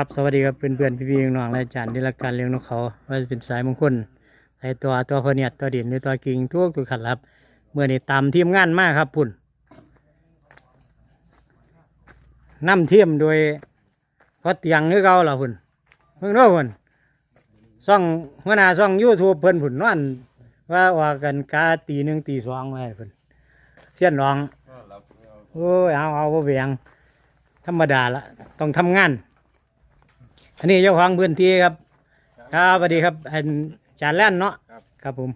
ครับสวัสดีครับเพื่อนเพื่อนๆพี่ๆน้องๆและอาจารย์ที่รักการเลี้ยงนกเขาว่าจะเป็นสายมงคลสายตัวตัวพเนียดตัวเด่นหรือตัวกิ่งทุกตัวขัดครับเมื่อนี้ตามทีมงานมากครับพุ่นนำเทียมโดยพอเตียงหรือเก่าล่ะพุ่นเพิ่งรู้พุ่นซ่องหัวหน้าซ่องยูทูบเพิ่นพุ่นนอนว่าว่ากันกาตีหนึ่งตีสองไว้พุ่นเสี้ยนร้องโอ้ยเอาเอาบ่เบียงธรรมดาละต้องทำงาน อันนี้เจ้าของพื้นที่ครับ ครับสวัสดีครับอันจานแล่นเนาะครับ ครับผม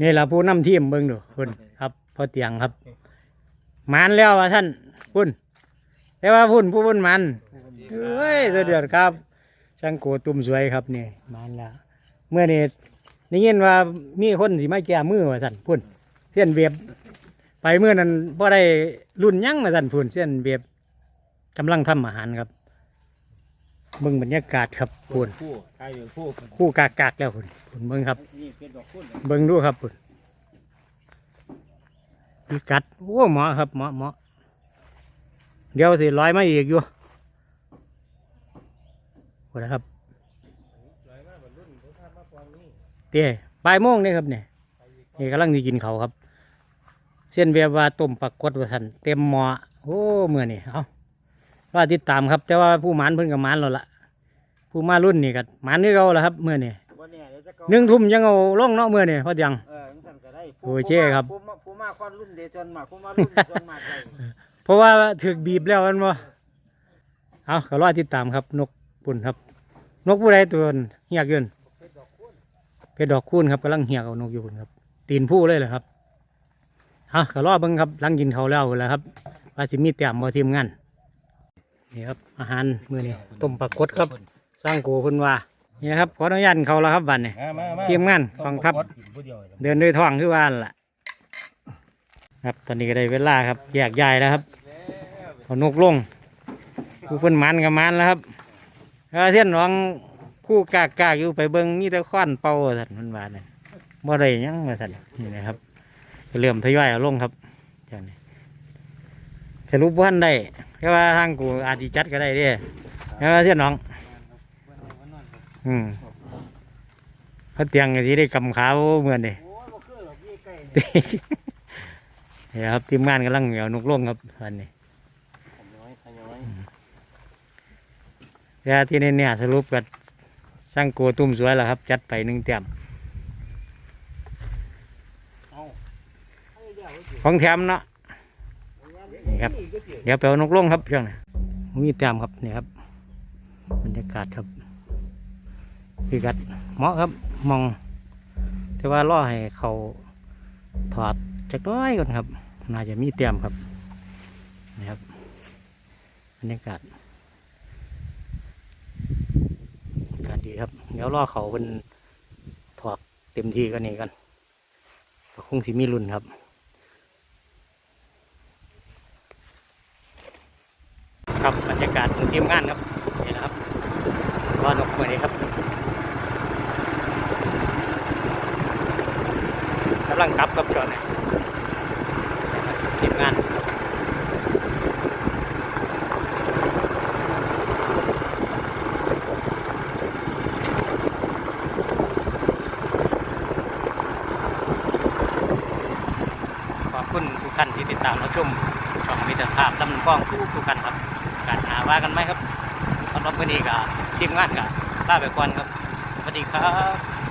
นี่เราผู้นำทีมเบิ่งดูคุณครับพอเตียงครับหมันแล้วว่าท่านพุ่นแต่ว่าพุ่นผู้พุ่นหมันเฮ้ยสุดยอดครับ ช่างโกตุ่มสวยครับนี่หมันแล้วเมื่อนี้ได้ยินว่ามีคนสิมาแก้มือว่าท่านพุ่นเส้นเวียบไปเมื่อนั้นพอได้รุ่นหยังมาท่านพุ่นเส้นเวียบกำลังทำอาหารครับ เบิ่งบรรยากาศครับพุ่นคู่ใครอยู่คู่คู่กากๆแล้วพุ่นพุ่นเบิ่งครับ นี่เป็นดอกคุณเบิ่งดูครับพุ่นพิกัดโอ้เหมาะครับเหมาะเหมาะเดี๋ยวสิร้อยมาอีกอยู่โอ้นะครับเตี้ยบ่ายโมงนี่ครับเนี่ยนี่กำลังจะกินเขาวครับ เส้นเบียบว่าต้มปักกดว่าทันเต็มหม้อโอ้เมื่อนี่เอา ว่าติดตามครับ แต่ว่าผู้หมานเพิ่นกับหมานแล้วล่ะผู้มารุ่นนี่ก็หมานนี่เขาแล้วครับเมื่อนี่วันนี้เดี๋ยวจะเกาหนึ่งทุ่มยังเอาลงเนาะเมื่อนี่พอยัง เออจังสั่นก็ได้โอ้ยเจ๊ครับ ผู้มาผู้มาควันรุ่นเดชนมาผู้มารุ่นจนมาได้เพราะว่าถึกบีบแล้วมันบ่เอาก็รอติดตามครับ นกปุ่นครับ นกผู้ใดตัวนั้นเหียกอยืนเพชรดอกคูณครับกำลังเหียกเอานกอยู่พุ่นครับ ตีนผู้เลยเหรอครับเอาก็รอเบิ่งครับหลังกินเขาวแล้วพุ่นแหล้วครับว่าสิมีเตรียมบ่ทีมงาน นี่ครับอาหารมื้อนี้ต้มปลากดครับสร้างโกคุณว่านี่ครับขออนุญาตเขาแล้วครับบัดนี้มามามาทีมงานกองทัพผู้เดียวเลยเดินด้วยท้องคือว่านั่นล่ะ ครับตอนนี้ก็ได้เวลาครับแยกย้ายแล้วครับเอานกลงผู้เพิ่นหมันกับมันแล้วครับแล้วเทียนน้องคู่กากากๆอยู่ไปเบิ้งมีแต่ข้อนเป่าสันมันว่าเนี่ยบ่ได้หยังมาสันนี่นะครับก็เริ่มทยอยเอาลงครับอย่างนี้ สรุปว่าทันได้แค่ว่าทางกูอาจจะจัดก็ได้เด้แค่ว่าเทียนน้อง อืมเขาเตียงก็สิได้กำขาเหมือนเด้โอ้ยบ่คือหรอกยี่ใกล้นี่ครับทีมงานกำลังเหนียวนกล่งครับวันนี้ขย้อยขย้อยแต่ที่นี่เนี่ยสรุปกับช่างโกตุ้มสวยแล้วครับ จัดไปหนึ่งเต็มเอาให้เดี๋ยวไว้สิของแถมเนาะ นี่ครับ เดี๋ยวไปเอานกล่งครับช่วงนี้มีเต็มครับนี่ครับบรรยากาศครับพิกัดเหมาะครับมอง แต่ว่าล่อให้เขาถอดจักหน้อยก่อนครับ น่าจะมีเต็มครับนี่ครับบรรยากาศอากาศดีครับ เดี๋ยวรอเขาเป็นถอดเต็มที่กันนี่กันคงสิมีรุ่นครับ ครับบรรยากาศของทีมงานครับนี่นะครับรอนกมื่อนี้ครับกำลังกลับกับจอนนี่ทีมงานขอบคุณทุกท่านที่ติดตามรับชมช่องมิตรภาพลำกล้องทุกทุกๆกันครับ การหาว่ากันไหมครับสำหรับวันนี้ก็ทีมงานก็ลาไปก่อนครับสวัสดีครับ